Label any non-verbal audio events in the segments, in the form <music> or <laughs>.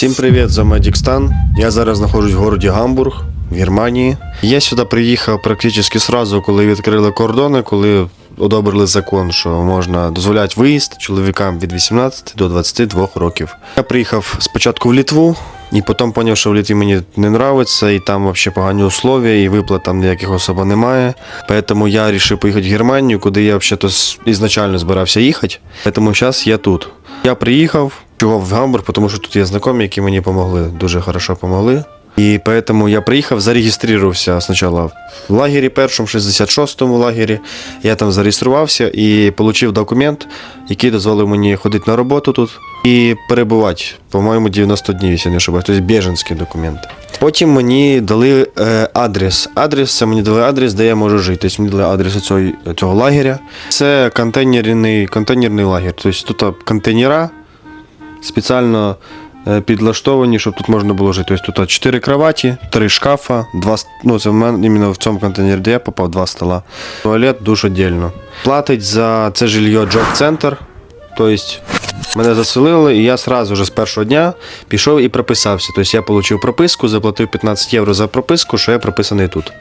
Всім привіт за Медікстан. Я зараз знаходжусь в городі Гамбург в Германії. Я сюди приїхав практично сразу, коли відкрили кордони, коли одобрили закон, що можна дозволяти виїзд чоловікам від 18 до 22 років. Я приїхав спочатку в Літву, і потім зрозумів, що в Літві мені не подобається, і там взагалі погані условия, і виплат там ніяких особо немає. Тому я вирішив поїхати в Германію, куди я взагалі ізначально збирався їхати. Тому зараз я тут. Я приїхав, чого в Гамбург, тому що тут є знайомі, які мені допомогли, дуже хорошо допомогли. І поэтому я приїхав, зареєструвався спочатку в лагері першому, 66-му лагері. Я там зареєструвався і отримав документ, який дозволив мені ходити на роботу тут і перебувати, по-моєму, 90 днів, якщо не ошибаюсь, тобто біженський документ. Потім мені дали е, адрес. Адрес це мені дали адрес, де я можу жити. Тобто мені дали адрес цього, цього лагеря. Це контейнерний, контейнерний лагер. Тобто тут контейнера спеціально е, підлаштовані, щоб тут можна було жити. Тобто тут 4 кроваті, 3 шкафа, 2, ну це в мене іменно в цьому контейнері, де я попав, 2 стола. Туалет дуже віддільно. Платить за це жилье джоб-центр. Тобто мене заселили, і я сразу же з першого дня пішов і прописався. Тобто я отримав прописку, заплатив 15 євро за прописку, що я прописаний тут.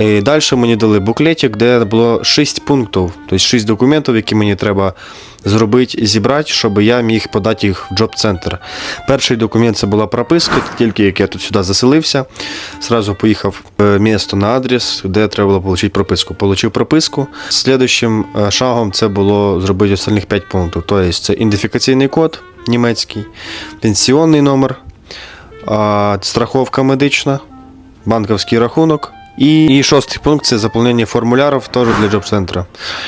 І далі мені дали буклетик, де було 6 пунктів, тобто 6 документів, які мені треба зробити, зібрати, щоб я міг подати їх в джоб-центр. Перший документ це була прописка, тільки як я тут сюди заселився. Сразу поїхав в місто на адрес, де треба було отримати прописку. Получив прописку. Слідуючим е, шагом це було зробити останніх 5 пунктів. Тобто це ідентифікаційний код німецький, пенсіонний номер, страховка медична, банківський рахунок. І, і шостий пункт це заповнення формулярів теж для джоб-центру.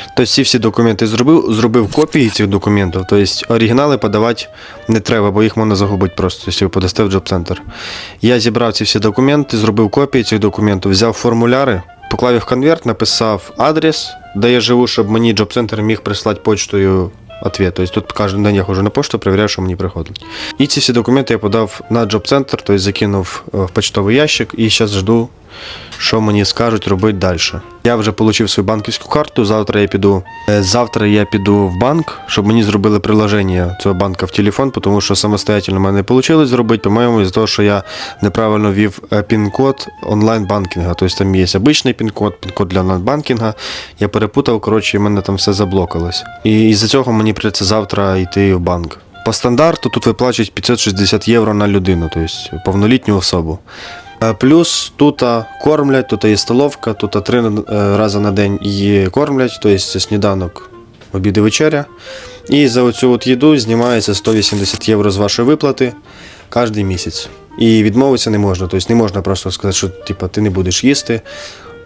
Тобто ці всі документи зробив, зробив копії цих документів, тобто оригінали подавати не треба, бо їх можна загубити просто, якщо ви подасте в джоб-центр. Я зібрав ці всі документи, зробив копії цих документів, взяв формуляри, поклав їх в конверт, написав адрес, де я живу, щоб мені джоб-центр міг прислати почтою ответ. Тобто тут кожен день я ходжу на пошту, перевіряю, що мені приходить. І ці всі документи я подав на джоб-центр, тобто закинув е, в почтовий ящик і зараз жду, що мені скажуть робити далі. Я вже отримав свою банківську карту. Завтра я піду. е, Завтра я піду в банк, щоб мені зробили приложення цього банка в телефон, тому що самостоятельно в мене не вийшло зробити, по-моєму, із-за того, що я неправильно ввів е, пін-код онлайн-банкінга. Тобто там є обичний пін-код, пін-код для онлайн-банкінга. Я перепутав, коротше, і мене там все заблокалось. І із-за цього мені прийдеться завтра йти в банк. По стандарту тут виплачують 560 євро на людину, тобто повнолітню особу. Е, Плюс тут кормлять, тут є столовка, тут три е, рази на день її кормлять, тобто сніданок, обід і вечеря. І за оцю от їду знімається 180 євро з вашої виплати кожен місяць. І відмовитися не можна. Тобто не можна просто сказати, що типу, ти не будеш їсти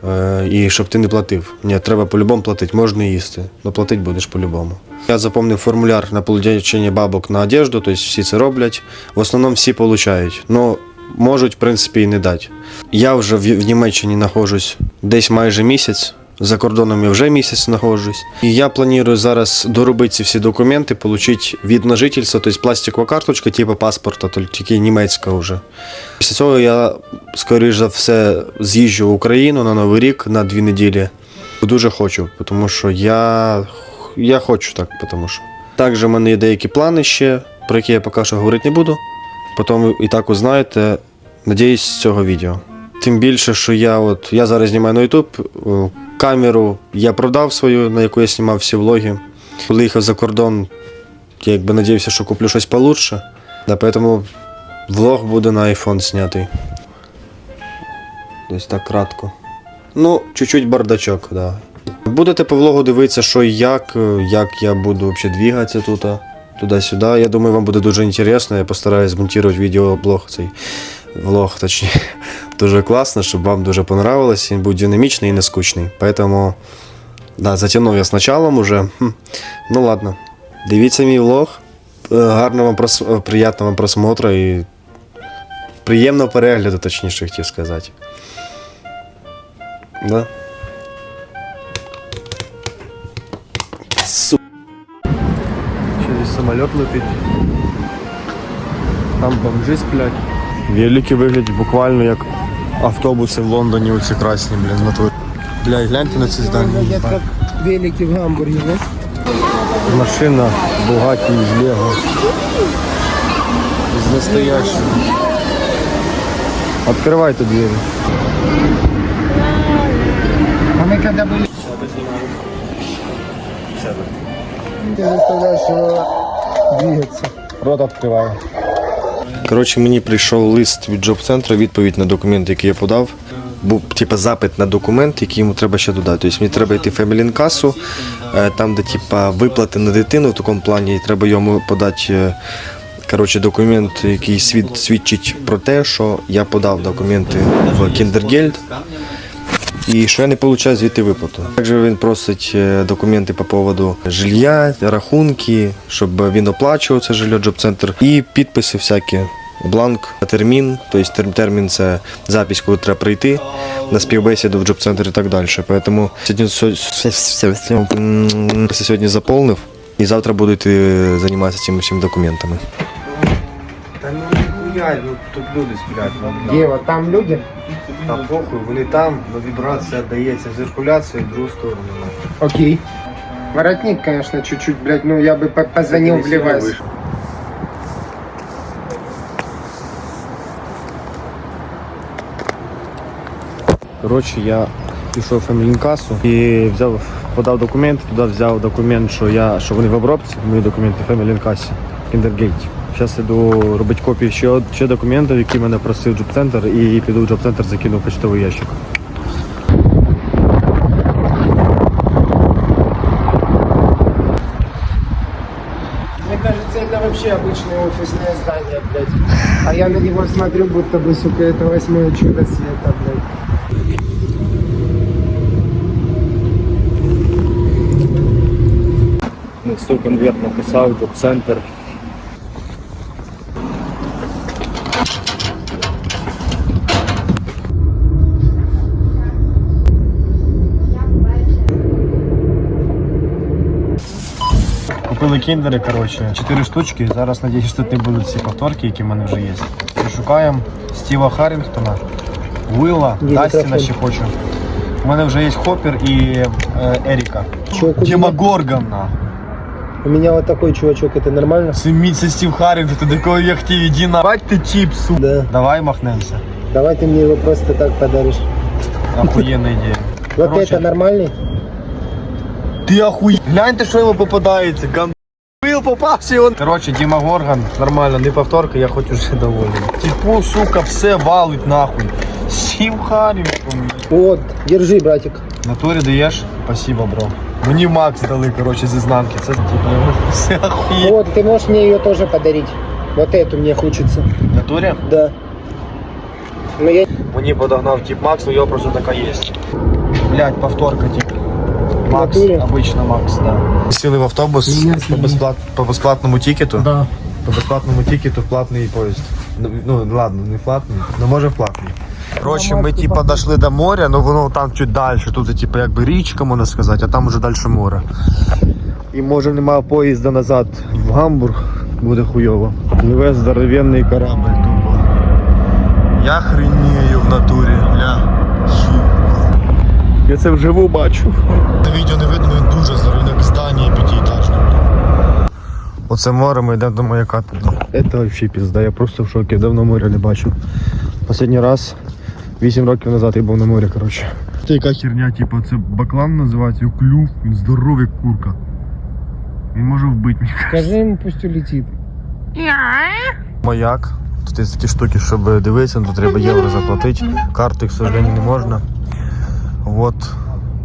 е, і щоб ти не платив. Ні, треба по-любому платити, можна їсти, але платити будеш по-любому. Я заповнив формуляр на получення бабок на одежду, тобто всі це роблять. В основному всі. Ну, можуть, в принципі, і не дати. Я вже в, в Німеччині знаходжусь десь майже місяць. За кордоном я вже місяць знаходжусь. І я планую зараз доробити ці всі документи, отримати від на жительство, тобто пластикова карточка, типу паспорта, тільки німецька вже. Після цього я, скоріш за все, з'їжджу в Україну на Новий рік на дві неділі. Дуже хочу, тому що я, я хочу так, тому що. Також в мене є деякі плани ще, про які я поки що говорити не буду. Потім і так узнаєте, надіюсь, з цього відео. Тим більше, що я от я зараз знімаю на YouTube, камеру я продав свою, на яку я знімав всі влоги. Коли їхав за кордон, я якби надіявся, що куплю щось получше. Да, тому влог буде на iPhone знятий. Десь так кратко. Ну, чуть-чуть бардачок, да. Будете по влогу дивитися, що і як, е, як я буду взагалі двигатися тут, туди-сюди. Я думаю, вам буде дуже інтересно. Я постараюсь змонтувати відеоблог цей влог, точніше. Дуже класно, <laughs> щоб вам дуже понравилось. Він був динамічний і не скучний. Поэтому, да, затягнув я з началом уже. Хм. Ну ладно. Дивіться мій влог. Е, Гарного вам прос... е, приятного вам просмотру і приємного перегляду, точніше хотів сказати. Да? самоліт летить. Там бомжи сплять. Велики виглядять буквально як автобуси в Лондоні оці красні, блін, на твої. Бля, гляньте на ці здання. Выглядят как велики в Гамбурге, да? Машина Бугаті з Лего. Настоящий. Открывай-то двери. А мы когда были... Ты заставляешь его двигаться. Рот відкриваю. Коротше, мені прийшов лист від джоб-центру, відповідь на документ, який я подав. Був типа запит на документ, який йому треба ще додати. Тобто мені треба йти в Family касу, е, там, де типа виплати на дитину в такому плані, і треба йому подати е, коротше, документ, який свід, свідчить про те, що я подав документи в Кіндергельд. І що я не отримую звідти виплату. Також він просить е, документи по поводу жилья, рахунки, щоб він оплачував це жилье, джоб-центр, і підписи всякі. Бланк, термін, тобто тер- термін це запись, коли треба прийти на співбесіду в джоб-центр і так далі. Тому сьогодні сьогодні заповнив і завтра буду йти займатися цими всіми документами. Та ну ніхуя, ну тут люди сплять. Где вот там люди? Та похуй, вони там, но вібрація дається циркуляція в другу сторону. Окей. Воротник, конечно, чуть-чуть, блядь, ну я бы по- позвонил в Левайс. Коротше, я пішов в фамілінкасу і взяв, подав документи, туди взяв документ, що я що вони в обробці, мої документи в фамілінкасі, Кіндергейті. Зараз іду робити копії ще, од- ще документів, які мене просив джоб-центр, і піду в джоб-центр закину в почтовий ящик. Мне кажется, это вообще обычное офисное здание, блядь. А я на него смотрю, будто бы, сука, это восьмое чудо света, блядь. Стив конверт написав, джоб-центр. Купили кіндери, коротше, 4 штучки. Зараз надіюсь, що тут не будуть ці повторки, які в мене вже є. Шукаємо Стіва Харрінгтона, Уилла, Є Дастіна мікрофон. ще хочу. У мене вже є Хоппер і е, Еріка. Чувак, у меня- Демогоргон, нахуй. У меня вот такой чувачок, это нормально? Це мій це Стів Харрінгтон, до кого я хотів, іди на. Бать ти чіп, сука. Да. Давай махнемся. Давай ты мне его просто так подаришь. Охуєнна ідея. Вот <laughs> Короче. это нормальный? Ти охуй. Гляньте, що йому попадається. Гам... Пил попався он. Короче, Діма Горган, нормально, не повторка, я хоч уже доволен. Типу, сука, все валить нахуй. Стів Харрінгтон. Вот, держи, братик. Натурі даєш? Спасибо, бро. Мені Макс дали, короче, зі знанки. Це типу, все охуєнно. Вот, ты можешь мне ее тоже подарить. Вот эту мне хочется. В Натурі? Да. Но я... Мені подогнав тип Макс, но його просто така є. Блять, повторка тип. Макс, обично Макс, да. Сіли в автобус по, безплат... по безплатному тікету. Да. По безплатному тікету в платний поїзд. Ну, Ну, ладно, не в платний, але може в платний. Коротше, ми типа дійшли до моря, але воно там чуть далі. Тут типа якби річка, можна сказати, а там уже далі море. І може немає поїзда назад в Гамбург, буде хуйово. Пливе здоровенний корабль тупо. Я хренію в натурі. Я це вживу бачу. На відео не видно, він дуже здоровий, як здання п'ятиэтажне. Оце море, ми йдемо до маяка туди. Це взагалі пізда, я просто в шокі, давно моря не бачив. Останній раз 8 років назад я був на морі, коротше. Це яка херня, типу, це баклан називається, його клюв, він здоровий курка. Він може вбити мене. Скажи ему, пусть улетит. Маяк. Тут є такі штуки, щоб дивитися, тут треба євро заплатити. Карти, к сожалению, не можна. От.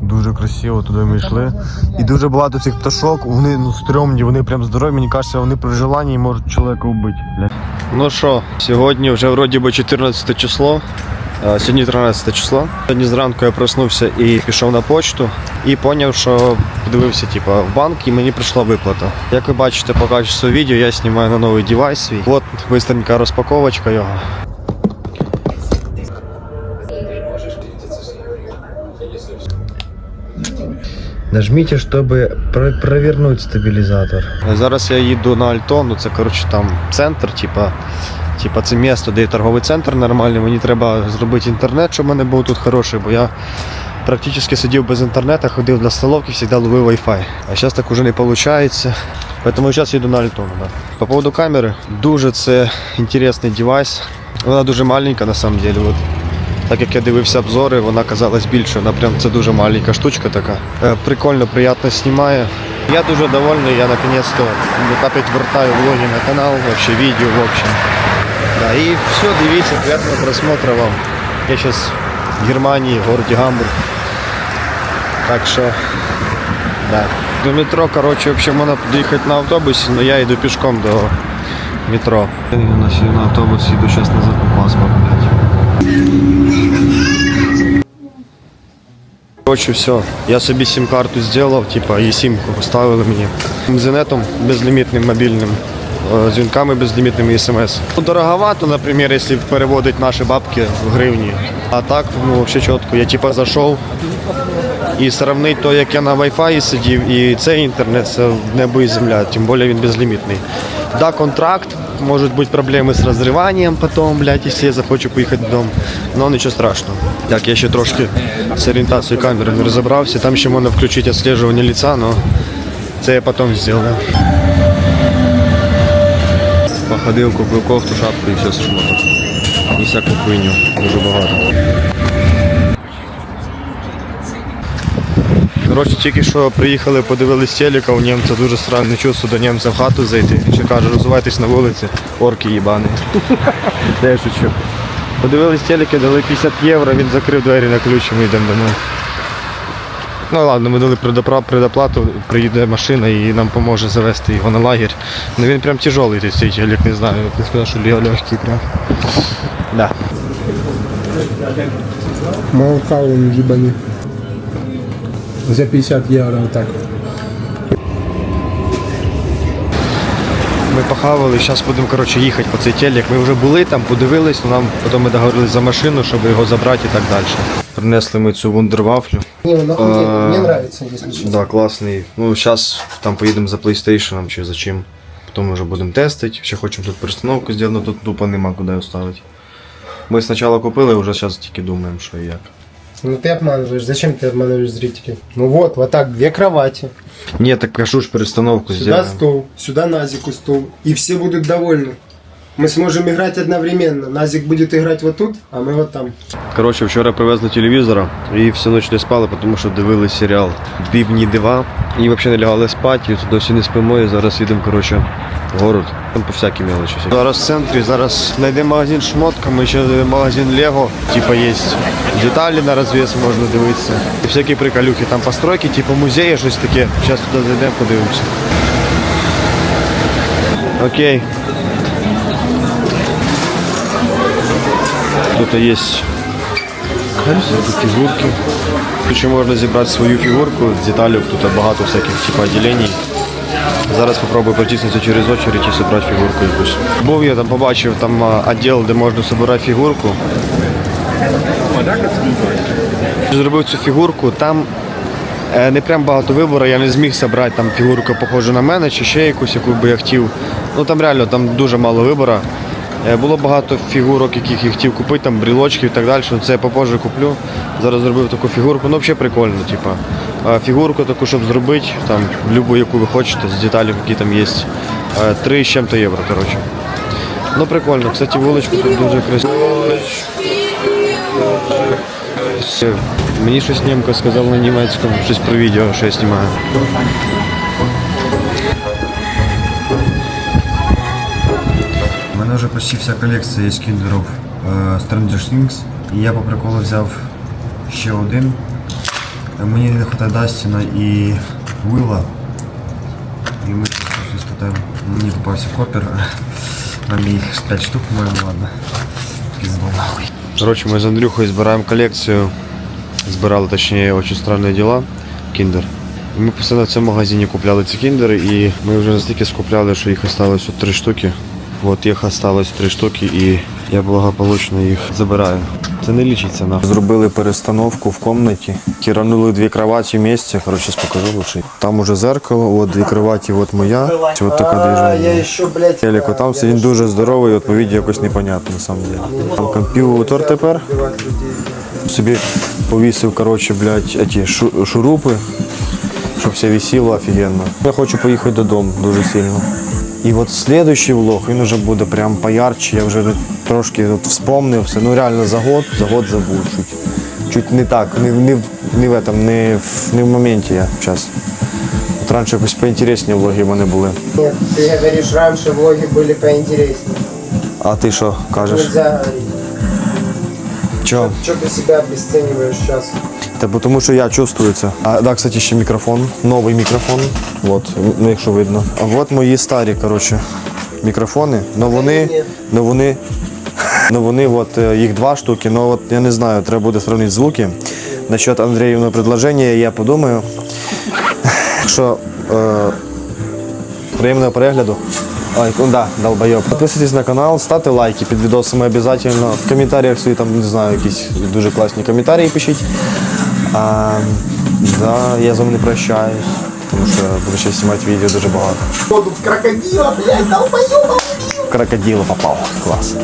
Дуже красиво, туди ми йшли. І дуже багато цих пташок, вони ну, стрьомні, вони прям здорові, мені кажеться, вони при желанні можуть чоловіка вбити. Ну що, сьогодні вже вроді би 14 число. Сьогодні 13 число. Сьогодні зранку я проснувся і пішов на почту і зрозумів, що подивився типу, в банк і мені прийшла виплата. Як ви бачите по качеству відео, я знімаю на новий девайс свій. От быстренька розпаковочка його. Нажмите, чтобы про- провернуть стабілізатор. Зараз я їду на Альтон, ну це коротше там центр, типа, типа це місто, де є торговий центр нормальний. Мені треба зробити інтернет, щоб в мене був тут хороший, бо я практично сидів без інтернету, ходив на столовки, завжди ловив Wi-Fi. А зараз так уже не виходить. Тому зараз їду на Альтону. Да. По поводу камери, дуже це інтересний девайс. Вона дуже маленька на самом деле. Так як я дивився обзори, вона казалась більше. Вона прям це дуже маленька штучка така. Е, Прикольно, приємно знімає. Я дуже довольний, я наконец-то опять вертаю влоги на канал, вообще видео в общем. Да, и все, дивіться, приятного просмотра вам. Я сейчас в Германии, в городе Гамбург. Так что, да. До метро, короче, вообще можно подъехать на автобусе, но я иду пешком до метро. Я на, на автобус сейчас назад по паспорт, блядь. Короче, все. Я собі сим-карту зробив, типа, і симку поставили мені. Інтернетом безлімітним мобільним, е, дзвінками безлімітними смс. Ну, дороговато, наприклад, якщо переводить наші бабки в гривні. А так, ну, взагалі чітко. Я типа зайшов і сравнити то, як я на Wi-Fi сидів, і цей інтернет, це небо і земля, тим більше він безлімітний. Да, контракт, можуть бути проблеми з розриванням потім, блядь, якщо я захочу поїхати додому. Но нічого страшного. Так, я ще трошки з орієнтацією камери не розібрався. Там ще можна включити відслежування лица, але це я потім зроблю. Походив, купив кофту, шапку і все з шмоток. І всяку хуйню. Дуже багато. Коротше, тільки що приїхали, подивились телека, у німця дуже странне чувство до німця в хату зайти. Ще каже, розвивайтесь на вулиці, орки їбані. <laughs> Де я шучу. Подивились телеки, дали 50 євро, він закрив двері на ключ і ми йдемо домой. Ну ладно, ми дали предоплату, приїде машина і нам поможе завести його на лагерь. Ну він прям тяжелий цей телек, не знаю, б сказав, що легкий прям. Да. Молока он ебани. За 50 евро вот так. Ми похавали, зараз будемо коротше, їхати по цей телек. Ми вже були там, подивились, але нам потім ми договорились за машину, щоб його забрати і так далі. Принесли ми цю вундервафлю. Охуенный, А, мне нравится, если честно. Да, класний. Ну, зараз там поїдемо за PlayStation чи за чим. Потім вже будемо тестити. Ще хочемо тут перестановку зробити, але тут тупо нема куди ставити. Ми спочатку купили, вже зараз тільки думаємо, що і як. Ну ты обманываешь, зачем ты обманываешь зрителей? Ну вот, вот так, две кровати, Ні, так кажу ж перестановку сюда зробимо. стол, сюда Назику стол, и все будут довольны. Мы сможем играть одновременно. Назик будет играть вот тут, а мы вот там. Коротше, вчора привезли телевізора і всю ніч не спали, тому що дивились серіал Бібні дива. І взагалі не лягали спати, і досі не спимо, і зараз їдемо, коротше, в город. Там по всякій мелочі. Зараз в центрі, зараз знайдемо магазин шмотками, ще магазин Лего, типа є деталі на розвес можна дивитися. І всякі приколюхи, там постройки, типу музеї, щось таке. Зараз туди зайдемо, подивимося. Окей. Тут є фігурки. Тут ще можна зібрати свою фігурку з деталей, тут багато всяких типу відділень. Зараз спробую протиснутися через очередь і зібрати фігурку якусь. Був я там побачив там відділ, де можна зібрати фігурку. Зробив цю фігурку, там е, не прям багато вибору, я не зміг зібрати там фігурку похожу на мене чи ще якусь, яку би я хотів. Ну там реально там дуже мало вибору. Е, Було багато фігурок, яких я хотів купити, там брілочки і так далі. Це я попозже куплю. Зараз зробив таку фігурку. Ну, взагалі прикольно, типа. Е, Фігурку таку, щоб зробити, там, любу, яку ви хочете, з деталей, які там є. Е, Три з чим-то євро, коротше. Ну прикольно. Кстати, вуличку тут дуже красиво. Мені щось німка сказала на німецькому, щось про відео, що я знімаю. У мене вже почти вся колекція є кіндерів Stranger Things. І я по приколу взяв ще один. Е, Мені не вистачає Дастіна і Уилла. І ми щось питаємо. Мені попався копер. Нам їх 5 штук, по-моєму, ладно. Пізно нахуй. Короче, ми з Андрюхою збираємо колекцію. Збирали, точніше, очень странні діла. Кіндер. І Ми постійно в цьому магазині купляли ці кіндери, і ми вже настільки скупляли, що їх от три штуки. От їх осталось три штуки, і я благополучно їх забираю. Це не лічиться нахуй. Зробили перестановку в кімнаті. Киранули дві кроваті в місці. Коротше, покажу лучше. Там уже зеркало, от дві кроваті, от моя. Це от така движення. еще, блядь... Там все, він дуже здоровий, відео якось непонятно на самом деле. Там комп'ютер тепер. собі повісив, коротше, блядь, эти шу- шурупи, щоб все висіло офігенно. Я хочу поїхати додому дуже сильно. І от слідуючий влог, він вже буде прям поярче. Я вже трошки от вспомнив все. Ну реально за год, за год забув чуть. Чуть не так, не, не, в- не в этом, не в, не в моменті я зараз. От раніше якось поінтересні влоги в мене були. Нет, ты говоришь, раньше влоги были поинтереснее. А ти що кажеш? Нельзя говорить. Чого? Что ты себя обесцениваешь сейчас? Та тому що я чувствую це. А да, кстати, ще мікрофон. Новий мікрофон. От, ну якщо видно. А от мої старі, коротше, мікрофони. Но вони. Но вони. Ну вони, от е, їх два штуки, ну от я не знаю, треба буде сравнити звуки. Насчет Андріївного предложення я подумаю. <laughs> Якщо е, приємного перегляду. Ой, ну да, долбойоб. Підписуйтесь на канал, ставте лайки під відосами обов'язково. В коментарях свої там, не знаю, якісь дуже класні коментарі пишіть. А, да, я з вами не прощаюсь, тому що буду ще знімати відео дуже багато. В крокодила, блядь, долбоёба! В крокодила попав. Клас.